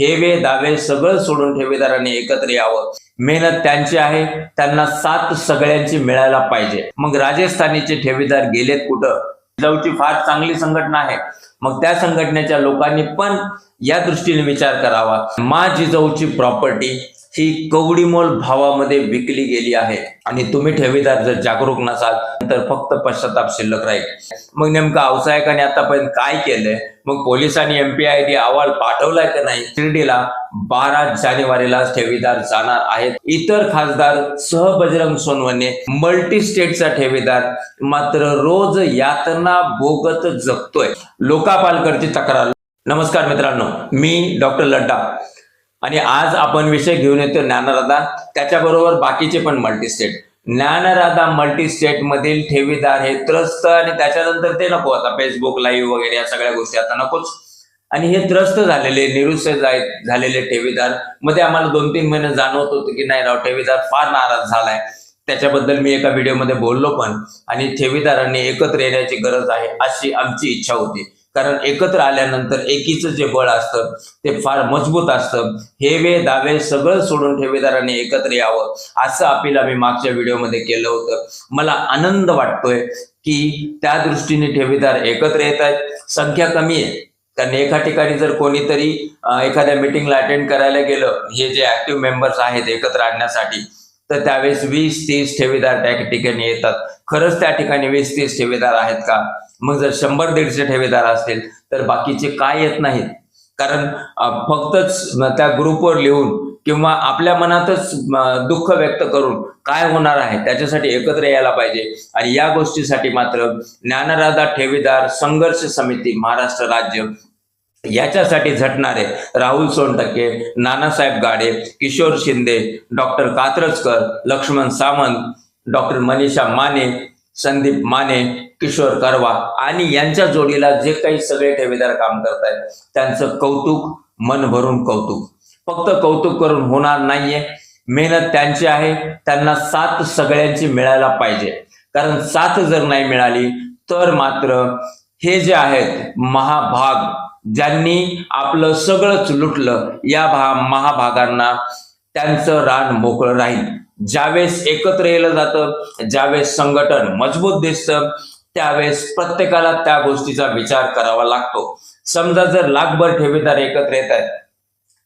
हेवे दावे सगळं सोडून ठेवीदारांनी एकत्र यावं. मेहनत त्यांची आहे त्यांना साथ सगळ्यांची मिळायला पाहिजे. मग राजस्थानीचे ठेवीदार गेलेत कुठं? जिजाऊची फार चांगली संघटना आहे. मग त्या संघटनेच्या लोकांनी पण या दृष्टीने विचार करावा. मा जिजाऊची प्रॉपर्टी ही कवडीमोल भावामध्ये विकली गेली आहे. आणि तुम्ही ठेवीदार जर जागरूक नसाल तर फक्त पश्चाताप शिल्लक राहील. मग नेमकं व्यावसायिकाने आतापर्यंत काय केलंय? मग पोलिसांनी एमपीआयडी अहवाल पाठवलाय का नाही? शिर्डीला बारा जानेवारीला ठेवीदार जाणार आहेत. इतर खासदार सह बजरंग सोनवणे मल्टी स्टेटचा ठेवीदार मात्र रोज यातना भोगत जगतोय. लोकापालकरची तक्रार. नमस्कार मित्रांनो मी डॉक्टर लड्डा. आणि आज आपण विषय घेऊन येतो ज्ञानराधा. त्याच्याबरोबर बाकीचे पण multi state Dnyanradha multi state मधील ठेवीदार हे त्रस्त आणि त्याच्यानंतर ते नको आता फेसबुक लाईव्ह वगैरे या सगळ्या गोष्टी आता नकोच. आणि हे त्रस्त झालेले निरुत्साह जाय- झालेले ठेवीदार. मध्ये आम्हाला दोन तीन महिने जाणवत होतं की नाही राव ठेवीदार फार नाराज झालाय. त्याच्याबद्दल मी एका व्हिडिओमध्ये बोललो पण. आणि ठेवीदारांनी एकत्र येण्याची गरज आहे अशी आमची इच्छा होती. कारण एकत्र आल्यानंतर एकीचं जे बळ असतं ते फार मजबूत असतं. हे वे दावे सगळं सोडून ठेवीदारांनी एकत्र यावं असं अपील आम्ही मागच्या व्हिडिओमध्ये केलं होतं. मला आनंद वाटतोय की त्या दृष्टीने ठेवीदार एकत्र येत आहेत. संख्या कमी आहे. कारण एका ठिकाणी जर कोणीतरी एखाद्या मिटिंगला अटेंड करायला गेलं हे जे ऍक्टिव्ह मेंबर्स आहेत एकत्र आणण्यासाठी तर त्यावेळेस वीस तीस ठेवीदार त्या ठिकाणी येतात. खरंच त्या ठिकाणी वीस तीस ठेवीदार आहेत का? मग जर शंभर दीडशे ठेवीदार असतील तर बाकीचे काय येत नाहीत? कारण फक्तच त्या ग्रुपवर लिहून किंवा आपल्या मनातच दुःख व्यक्त करून काय होणार आहे त्याच्यासाठी एकत्र यायला पाहिजे. आणि या गोष्टीसाठी मात्र ज्ञानराधा ठेवीदार संघर्ष समिती महाराष्ट्र राज्य याच्यासाठी झटणारे राहुल सोनटक्के नानासाहेब गाडे किशोर शिंदे डॉक्टर कात्रजकर लक्ष्मण सावंत डॉक्टर मनीषा माने संदीप माने किशोर कारवा आणि यांच्या जोडीला जे काही सगळे ठेवीदार काम करतायत त्यांचं कौतुक मन भरून कौतुक. फक्त कौतुक करून होणार नाहीये. मेहनत त्यांची आहे. त्यांना साथ सगळ्यांची मिळायला पाहिजे. कारण साथ जर नाही मिळाली तर मात्र हे जे आहेत महाभाग ज्यांनी आपलं सगळंच लुटलं या भा महाभागांना त्यांचं रान मोकळं राहील. ज्यावेळेस एकत्र येलं जातं ज्यावेळेस संघटन मजबूत दिसतं त्यावेळेस प्रत्येकाला त्या गोष्टीचा विचार करावा लागतो. समजा जर लाखभर ठेवीदार एकत्र येत आहेत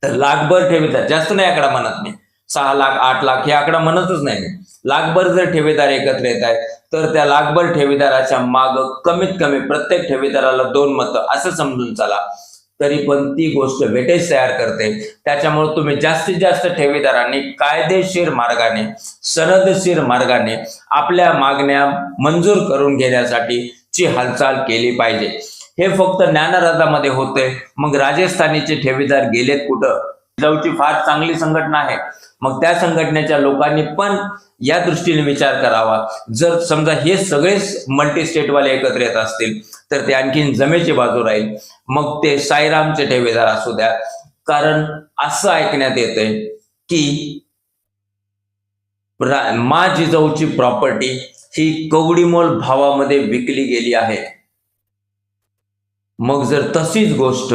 तर लाखभर ठेवीदार जास्त नाही आकडा म्हणत मी. सहा लाख आठ लाख हे आकडा म्हणतच नाही मी. लाखभर जर ठेवीदार एकत्र येत आहेत तर त्या लाखभर ठेवीदाराच्या माग कमीत कमी प्रत्येक ठेवीदाराला दोन मतं असं समजून चला. तरी पण ती गोष्ट वेटेज तयार करते. त्याच्यामुळे तुम्ही जास्तीत जास्त ठेवीदारांनी कायदेशीर मार्गाने सनदशीर मार्गाने आपल्या मागण्या मंजूर करून घेण्यासाठी ची हालचाल केली पाहिजे. हे फक्त ज्ञानराधामध्ये होते. मग राजस्थानीचे ठेवीदार गेलेत कुठं? जिजाऊची फार चांगली संघटना आहे. मग त्या संघटनेच्या लोकांनी पण या दृष्टीने विचार करावा. जर समजा हे सगळेच मल्टी स्टेटवाले एकत्र येत असतील तर ते आणखीन जमेची बाजू राहील. मग ते साईरामचे ठेवेदार असू द्या. कारण असं ऐकण्यात येतंय की मा जिजाऊची प्रॉपर्टी ही कवडीमोल भावामध्ये विकली गेली आहे. मग जर तशीच गोष्ट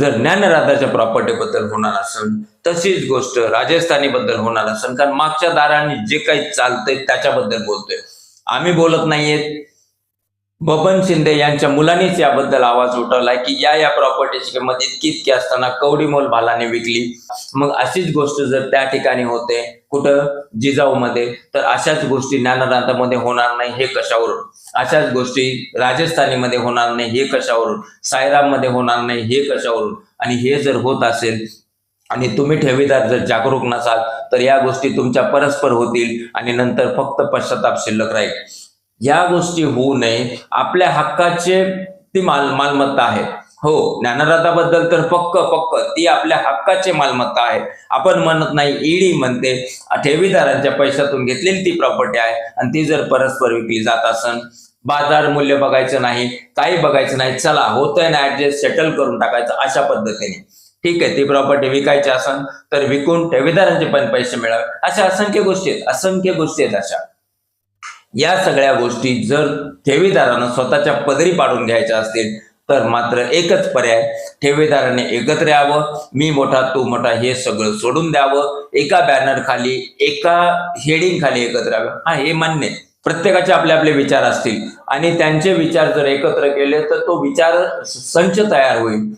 जर ज्ञानराधाच्या प्रॉपर्टी बद्दल होणार असेल तशीच गोष्ट राजस्थानी बद्दल होणार असेल. कारण मागच्या दाराने जे काही चालतंय त्याच्याबद्दल बोलतोय. आम्ही बोलत नाहीयेत. बबन शिंदे यांच्या मुलांनीच याबद्दल आवाज उठवलाय की या या प्रॉपर्टीची किंमत इतकी इतकी असताना कवडीमोल भालाने विकली. मग अशीच गोष्ट जर त्या ठिकाणी होते कुठं? जिजाऊमध्ये. तर अशाच गोष्टी ज्ञानराधामध्ये होणार नाही हे कशावरून? अशाच गोष्टी राजस्थानीमध्ये होणार नाही हे कशावरून? सायराममध्ये होणार नाही हे कशावरून? आणि हे जर होत असेल आणि तुम्ही ठेवीदार जर जागरूक नसाल तर या गोष्टी तुमच्या परस्पर होतील आणि नंतर फक्त पश्चाताप शिल्लक राहील. या गोष्टी होऊ नये. आपल्या हक्काचे ती माल मालमत्ता आहे. हो ज्ञानराधाबद्दल तर पक्क पक्क. ती आपल्या हक्काची मालमत्ता आहे. आपण म्हणत नाही ईडी म्हणते ठेवीदारांच्या पैशातून घेतलेली ती प्रॉपर्टी आहे आणि ती जर परस्पर विकली जात असन बाजार मूल्य बघायचं नाही काही बघायचं नाही चला होतंय ना ऍडजस्ट सेटल करून टाकायचं अशा पद्धतीने. ठीक आहे ती प्रॉपर्टी विकायची असन तर विकून ठेवीदारांचे पण पैसे मिळावे. अशा असंख्य गोष्टी आहेत असंख्य गोष्टी आहेत अशा. या सगळ्या गोष्टी जर ठेवीदारानं स्वतःच्या पदरी पाडून घ्यायच्या असतील तर मात्र एकच पर्याय ठेवीदाराने एकत्र यावं मी मोठा तू मोठा हे सगळं सोडून द्यावं एका बॅनर खाली एका हेडिंग खाली एकत्र यावं. हा हे मान्य प्रत्येकाचे आपले आपले विचार असतील. आणि त्यांचे विचार जर एकत्र केले तर तो विचार संच तयार होईल.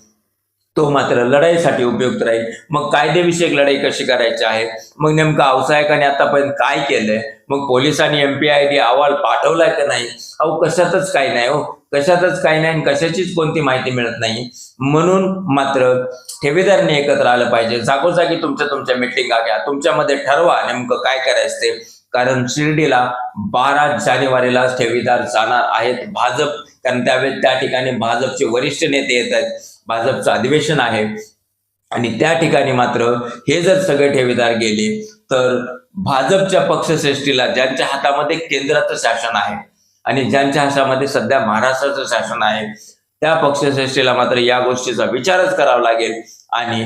तो मात्र लढाईसाठी उपयुक्त राहील. मग कायदेविषयक लढाई कशी करायची आहे? मग नेमकं व्यावसायिकाने आतापर्यंत काय केलंय? मग पोलिसांनी एमपीआय डी अहवाल पाठवलाय का नाही? अहो कशातच काही नाही हो. कशातच काही नाही आणि कशाचीच कोणती माहिती मिळत नाही. म्हणून मात्र ठेवीदारांनी एकत्र आलं पाहिजे. जागोजागी तुमच्या तुमच्या मिटिंगा घ्या. तुमच्यामध्ये ठरवा नेमकं काय करायचं ते. कारण शिर्डीला बारा जानेवारीला ठेवीदार जाणार आहेत. भाजप कारण त्यावेळेस त्या ठिकाणी भाजपचे वरिष्ठ नेते येत आहेत. भाजपचं अधिवेशन आहे. आणि त्या ठिकाणी मात्र हे जर सगळे ठेवीदार गेले तर भाजपच्या पक्षश्रेष्ठीला ज्यांच्या हातामध्ये केंद्राचं शासन आहे आणि ज्यांच्या हातामध्ये सध्या महाराष्ट्राचं शासन आहे त्या पक्षश्रेष्ठीला मात्र या गोष्टीचा विचारच करावा लागेल. आणि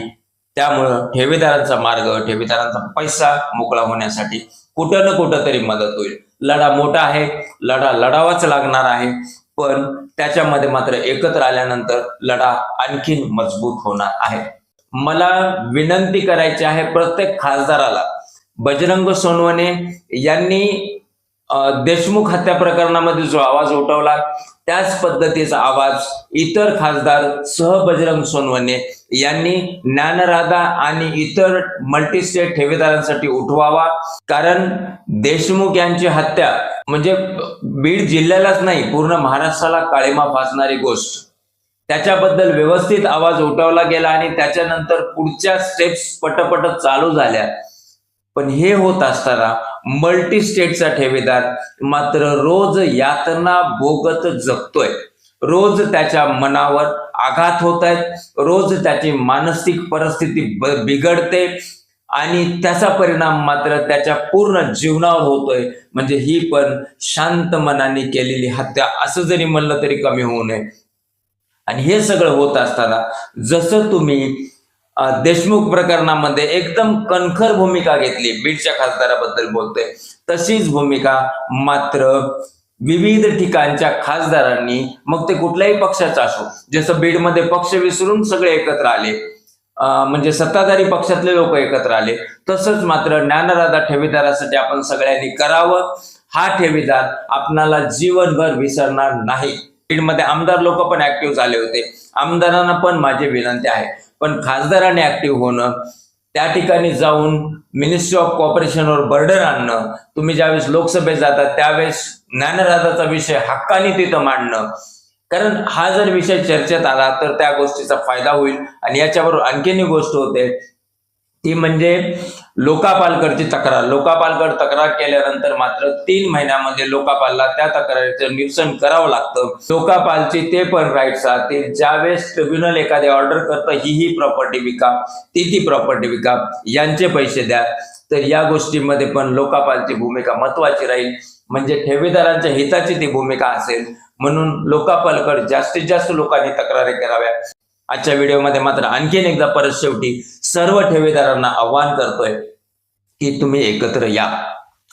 त्यामुळं ठेवीदारांचा मार्ग ठेवीदारांचा पैसा मोकळा होण्यासाठी कुठं ना कुठं तरी मदत होईल. लढा मोठा आहे लढा लढावाच लागणार आहे. पण त्याच्यामध्ये मात्र एकत्र आल्यानंतर लढा आणखीन मजबूत होणार आहे. मला विनंती करायची आहे प्रत्येक खासदाराला. बजरंग सोनवणे यांनी देशमुख हत्या प्रकरणामध्ये जो आवाज उठवला त्याच पद्धतीचा आवाज इतर खासदार सह बजरंग सोनवणे यांनी ज्ञानराधा आणि इतर मल्टीस्टेट ठेवेदारांसाठी उठवावा. कारण देशमुख यांची हत्या म्हणजे बीड जिल्ह्यालाच नाही पूर्ण महाराष्ट्राला काळीमा फासणारी गोष्ट. त्याच्याबद्दल व्यवस्थित आवाज उठवला गेला आणि त्याच्यानंतर पुढच्या स्टेप्स पटपट चालू झाल्या. पण हे होत असताना मल्टी स्टेटचा ठेवेदार. मात्र रोज यातना भोगत जगतोय. रोज त्याच्या मनावर आघात होत आहेत रोज त्याची मानसिक परिस्थिती बिघडते. आणि त्याचा परिणाम मात्र त्याच्या पूर्ण जीवनावर होतोय. म्हणजे ही पण शांत मनाने केलेली हत्या असं जरी म्हणलं तरी कमी होऊ नये. आणि हे सगळं होत असताना जसं तुम्ही देशमुख प्रकरणामध्ये एकदम कणखर भूमिका घेतली. बीडच्या खासदाराबद्दल बोलतोय. तशीच भूमिका मात्र विविध ठिकाणच्या खासदारांनी मग ते कुठल्याही पक्षाचा असो जसं बीडमध्ये पक्ष विसरून सगळे एकत्र आले म्हणजे सत्ताधारी पक्षातले लोक एकत्र आले तसंच मात्र ज्ञानराधा ठेवीदारासाठी आपण सगळ्यांनी करावं. हा ठेवीदार आपणाला जीवनभर विसरणार नाही. बीडमध्ये आमदार लोक पण ऍक्टिव्ह झाले होते. आमदारांना पण माझी विनंती आहे. पण खासदाराने ऍक्टिव्ह होणं त्या ठिकाणी जाऊन मिनिस्ट्री ऑफ कॉपरेशनवर बर्डर आणणं तुम्ही ज्यावेळेस लोकसभेत जाता त्यावेळेस ज्ञानराजाचा विषय हक्काने तिथं मांडणं. कारण हा जर विषय चर्चेत आला तर त्या गोष्टीचा फायदा होईल आणि याच्याबरोबर आणखीन गोष्ट होते ती म्हणजे लोकापालकडची तक्रार. लोकापालकड तक्रार केल्यानंतर मात्र तीन महिन्यामध्ये लोकापालला त्या तक्रारीचं निरसन करावं लागतं. लोकापालची ते पण राईट्स राहतील ज्यावेळेस ट्रिब्युनल एखादी ऑर्डर करतं ही ही प्रॉपर्टी विका ती ती प्रॉपर्टी विका यांचे पैसे द्या. तर या गोष्टीमध्ये पण लोकापालची भूमिका महत्वाची राहील. म्हणजे ठेवीदारांच्या हिताची ती भूमिका असेल. म्हणून लोकापालकड जास्तीत जास्त लोकांनी तक्रारी कराव्या आजच्या व्हिडिओमध्ये मात्र आणखीन एकदा परत शेवटी सर्व ठेवीदारांना आव्हान करतोय की तुम्ही एकत्र या.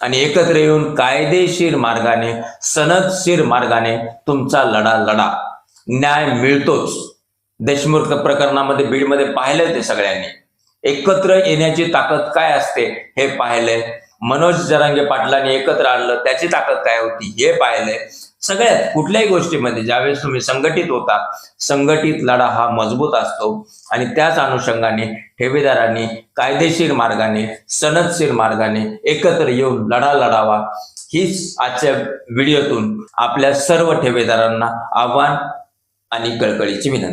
आणि एकत्र येऊन कायदेशीर मार्गाने सनदशीर मार्गाने तुमचा लढा लढा. न्याय मिळतोच. देशमुख प्रकरणामध्ये बीडमध्ये पाहिलंय ते सगळ्यांनी. एकत्र येण्याची ताकद काय असते हे पाहिलंय. मनोज जरांगे पाटलांनी एकत्र आणलं त्याची ताकद काय होती हे पाहिलंय. सगळ्यात कुठल्याही गोष्टीमध्ये ज्यावेळेस तुम्ही संघटित होता संघटित लढा हा मजबूत असतो. आणि त्याच अनुषंगाने ठेवेदारांनी कायदेशीर मार्गाने सनदशीर मार्गाने एकत्र येऊन लढा लढावा. हीच आजच्या व्हिडिओतून आपल्या सर्व ठेवेदारांना आव्हान आणि कळकळीची विनंती.